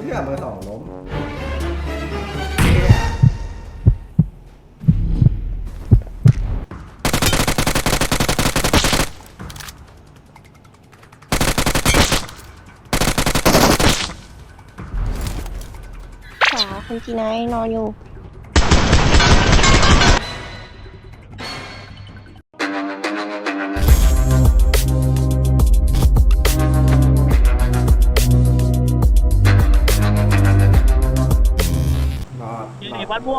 เพื่ยเบอร์สองล้มขวาคุณจีนายนอนอยู่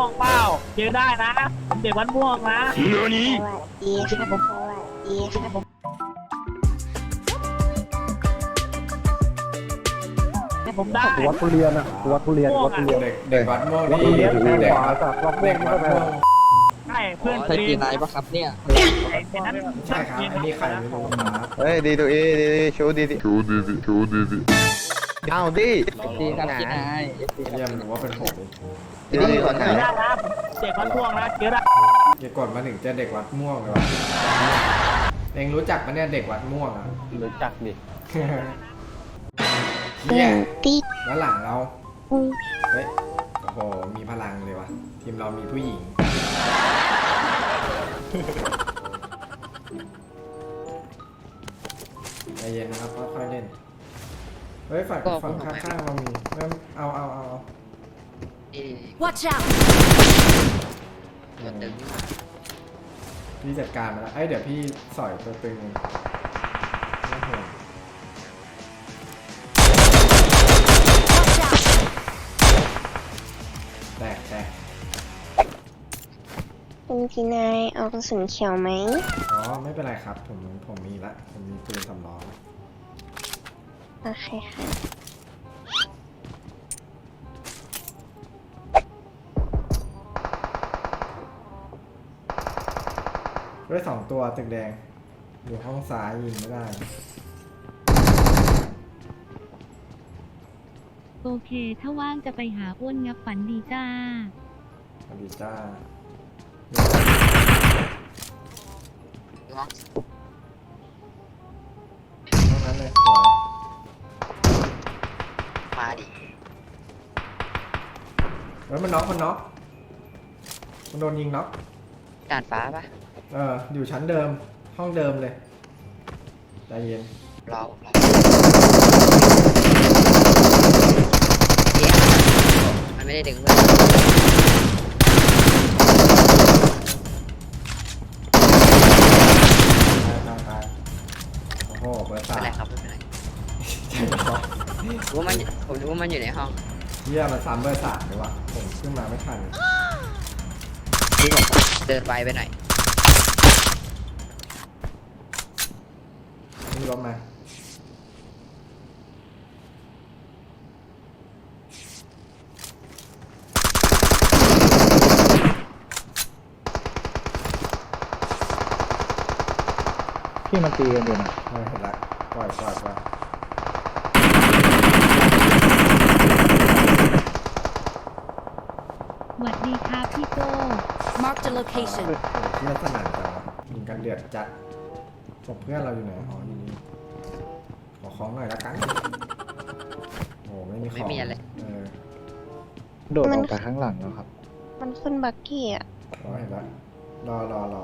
วัดม่วงเปล่าเจอได้นะผมเด็กวัดม่วงนะสวัสดีครับผมสวัสดีครับผมให้ผมได้วัดทุเรียนอะวัดทุเรียนวัดทุเรียนเด็กเด็กวัดม่วงวัดนี่ทุเรียนเด็กเด็เด็กกขวาวัดจากวัดเด็ม่วกงวัดม่วงใช่เพื่อนใช่จีปีนนายปะครับเนี่ยไอ้เป็นนั้นใช่ครับอันนี้ใครไม่รู้ครับเฮ้ยดีตัวเอดีดีชูดีดีชูดีดีชูดีดีเอาดิดีครับพี่นายเยี่ยมหรือว่าเป็นผม ดีดีก่อนไหนได้นะเด็กวัดม่วงนะเจอได้อย่ากดมาถึงจะเด็กวัดม่วงเลยวะเองรู้จักปะเนี่ยเด็กวัดม่วงอะรู้จักดิเนี่ยแล้วหลังเราเฮ้ยโอ้โหมีพลังเลยวะทีมเรามีผู้หญิงใจเย็นนะครับค่อยๆเล่นเฮ้ยฝั่งฝั่งข้างๆเรามีเริ่มเอาเอาเอา เอาดี Watch out! ตัวตึงนี่หว่าพี่จัดการมาแล้วเอ้ยเดี๋ยวพี่สอยตัวตึงไม่ห่วง Watch out! แตกแตกคุณจีนายเอากระสุนเขียวไหม อ๋อไม่เป็นไรครับ ผมผมมีละผมมีปืนสำรองโอเคค่ะ ด้วยสองตัวตึกแดง อยู่ห้องซ้ายยิงไม่ได้ โอเค ถ้าว่างจะไปหาอ้วนงับฝันดีจ้า อดีจ้าน้องเท่านั้นเลยสวยมาดิเฮ้ยมันน็อกมันน็อกมันโดนยิงน็อกด่านฟ้าปะ เอออยู่ชั้นเดิมห้องเดิมเลยใจเย็นเราเราเดี๋ยวมันไม่ได้ดึงเพื่อนตายตายตายโอ้โหเบอร์ไม่สามเป็นไรครับไม่เป็นไรใช่ไหมครับรู้ว่ามันผมรู้ว่ามันอยู่ในห้องเยี่ยมันซ้ำเบอร์สามเลยว่ะผมขึ้นมาไม่ทัน ที่ผมเดินไวไปหน่อย นี่รถมาพี่มันตีกันอยู่นะเออเห็นละปล่อยปล่อยปล่อยหวัดดีครับพี่โก้ Marked a location. โอ้โหเพื่อนสนั่นจังวะยิงกันเดือดจัดศพเพื่อนเราอยู่ไหนอ๋ออยู่นี่ ขอของหน่อยละกันโอ้โหไม่มีของไม่มีอะไร เออโดดออกจากข้างหลังแล้วครับ มันขึ้นบักกี้อะ รอเห็นละรอรอรอ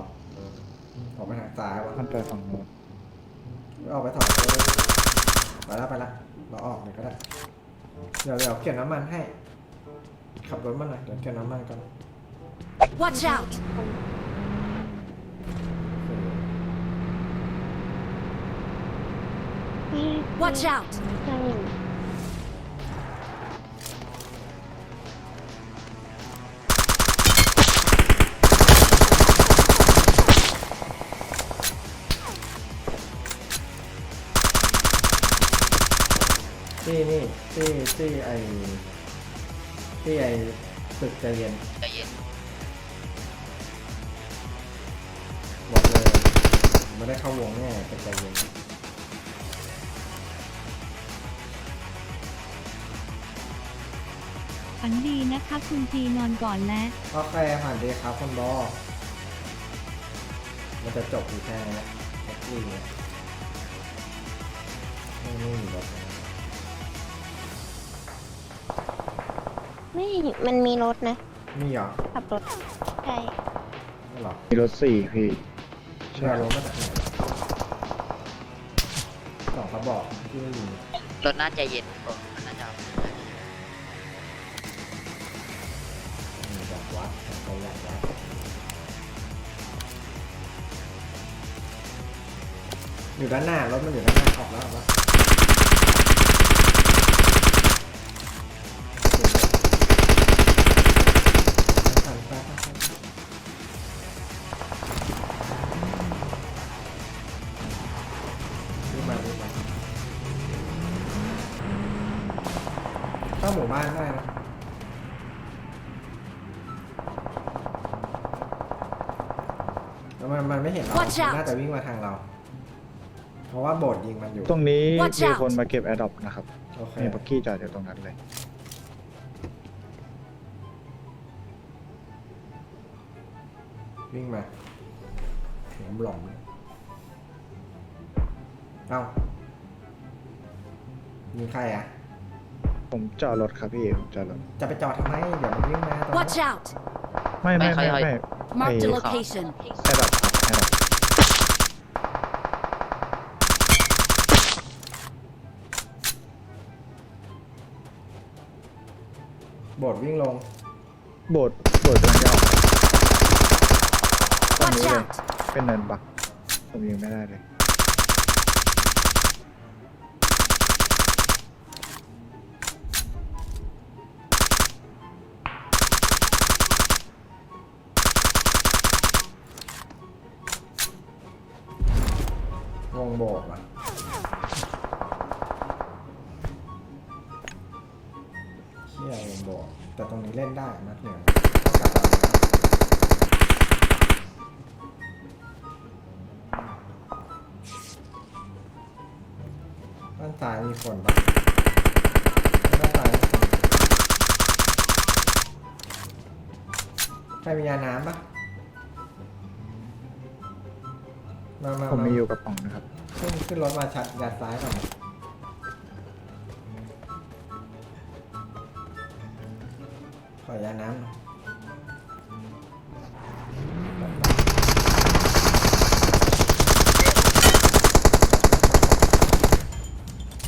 ออกไปทางซ้ายวะมันไปฝั่งโน้นออกไปถอดตัวเลยไปละไปละเราออกเลยก็ได้ เดี๋ยวเดี๋ยวเก็บน้ำมันให้ ขับรถมาหน่อยเดี๋ยวเก็บน้ำมันก่อน Watch out! นี่ Watch out! ยังอยู่ที่นี่ที่ที่ไอที่ไอตึกใจเย็นใจเย็นบอกเลยไม่ได้เข้าวงแน่ตึกใจเย็น ฝันดีนะครับคุณจีนอนก่อนแล้วโอเคผ่านดีครับคุณบอมันจะจบอยู่แค่นี้นะแค่นี้เนี่ยไม่ไม่มีรถนะไม่มันมีรถนะ มีเหรอขับรถใช่ไม่หรอมีรถสี่พี่เชื่อรถมาจากไหนสองกระบอกที่ไม่มีรถน่าใจเย็นผมมันน่า วัดแต่ตัวอย่างวัดอยู่ด้านหน้ารถมันอยู่ด้านหน้าออกแล้วออกแล้ว Watch มัน out น่าจะวิ่งมาทางเรา เพราะว่าโบดยิงมันอยู่ ตรงนี้ Watch มี out คนมาเก็บแอร์ดรอปนะครับโอเค มีบักกี้จอดอยู่ตรงนั้นเลยวิ่งมาหลอมหลอมเอ้ามีใครอะ ผมจอดรถครับพี่ผมจอดรถจะไปจอดทำไม เดี๋ยวมันวิ่งมาตรง Watch out! ไม่ไม่ไม่ไม่ Marked a Hey. location. แอร์ดรอปครับแอร์ดรอป บดวิ่งลง โบดโบดกำลังจะออกตรง Watch นี้เลย out! เป็นเนินบักผมยิงไม่ได้เลยวงโบดอะ รงนี้เล่นได้นัดเหนือกลับมาด้านซ้ายมีคนปะด้านซ้ายมีคนใครมียาน้ำปะมามาผมมามีอยู่กระป๋องนะครับ ขึ้นขึ้นรถมาชัดยัดซ้ายก่อน อยาน้ำหน่อย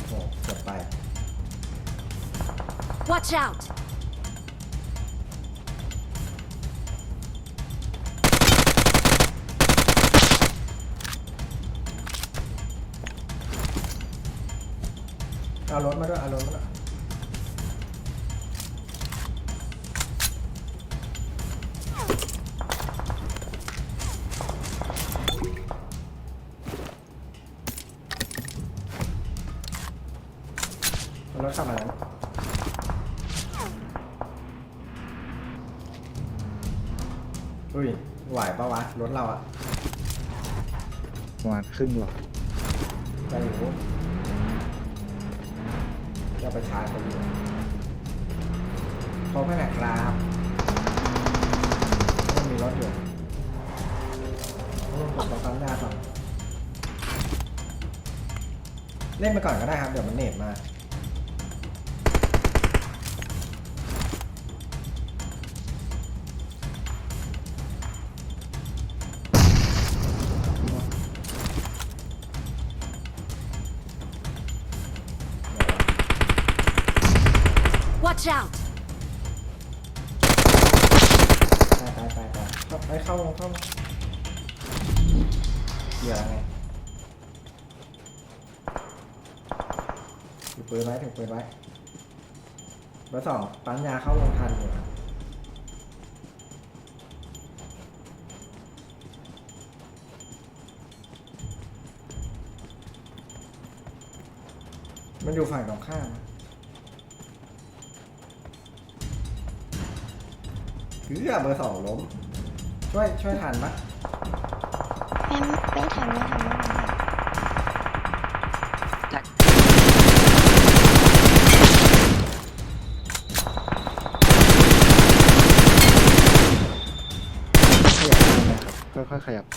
โอ้เกือบไป Watch out! เอารถมาด้วยเอารถ รถเราอะประมาณครึ่งหลอดใจอยู่จะไปชาร์จเขาอยู่เขาแค่ไหนครับต้องมีรถอยู่ต้องกดตรงปั๊มยาก่อนเล่นไปก่อนก็ได้ครับ เดี๋ยวมันเน็ตมา Watch out! ไปไปไปไปเข้าไปเข้าเข้าเดี๋ยวไงถือปืนไว้ถือปืนไว้เบอร์สองปั๊มยาเข้าวงทันอยู่ครับมันอยู่ฝั่งตรงข้ามคือ เบอร์สองล้ม ช่วยช่วยทันปะไม่ไม่ทำไม่ทำไม่ทำขยับได้ไหมครับค่อยๆขยับไป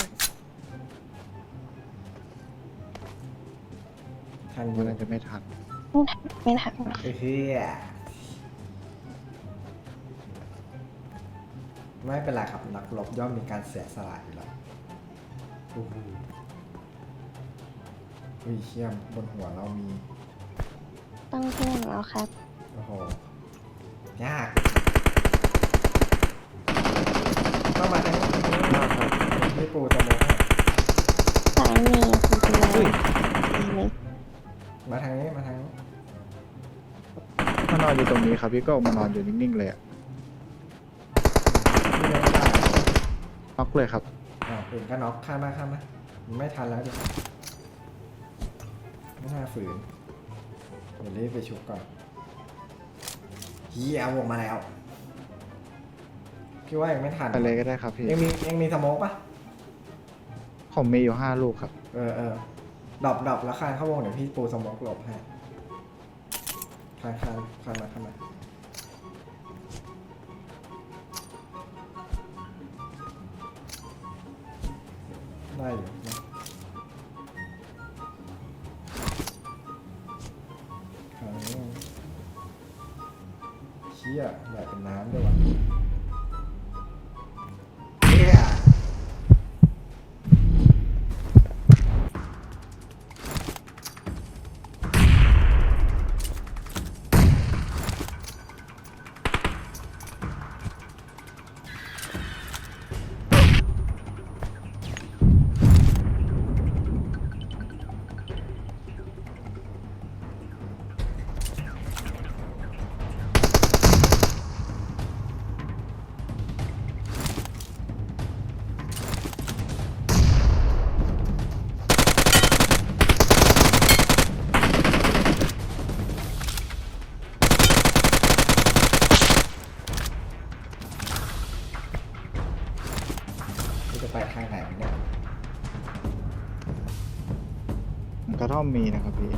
ทันอมันยู่อาจจะไม่ทันไม่ทำ ไอ้เหี้ย ไม่เป็นไรครับนักรบย่อมมีการเสียสละอยู่แล้วโอ้โหอุ้ยเชี่ยมบนหัวเรามีต้องที่หนึ่งแล้วครับ โอ้โหยากต้องมาทางนี้พี่ปูจะมองให้ซ้ายมีคุณเป็นไรมีมาทางนี้มาทางนี้ มานอนอยู่ตรงนี้ครับพี่ก็มานอนอยู่นิ่งๆเลยอะ พี่ไม่ได้ น็อกเลยครับอ่าปืนก็น็อกข้ามมาข้ามมาไม่ทันแล้วดิไม่น่าฝืนเดี๋ยวรีบไปชุบก่อนเฮียวงมาแล้วพี่ว่ายังไม่ทันไปเลยก็ได้ครับพี่ยังมียังมีสโมกปะผมมีอยู่ห้าลูกครับ เออเออดรอปดรอปแล้วคานเข้าวงเดี๋ยวพี่ปูสโมกหลบให้คานคานคานมาคานมา มมีนะครับพี่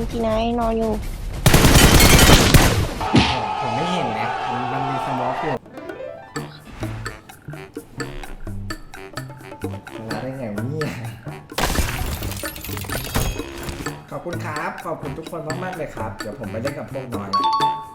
คุณจีนายนอนอยู่ ผมไม่เห็นนะ มันมันมีสมอกอยู่มาได้ไงเนี่ยขอบคุณครับ ขอบคุณทุกคนมากๆเลยครับ เดี๋ยวผมไปเล่นกับพวกน้อยละนะ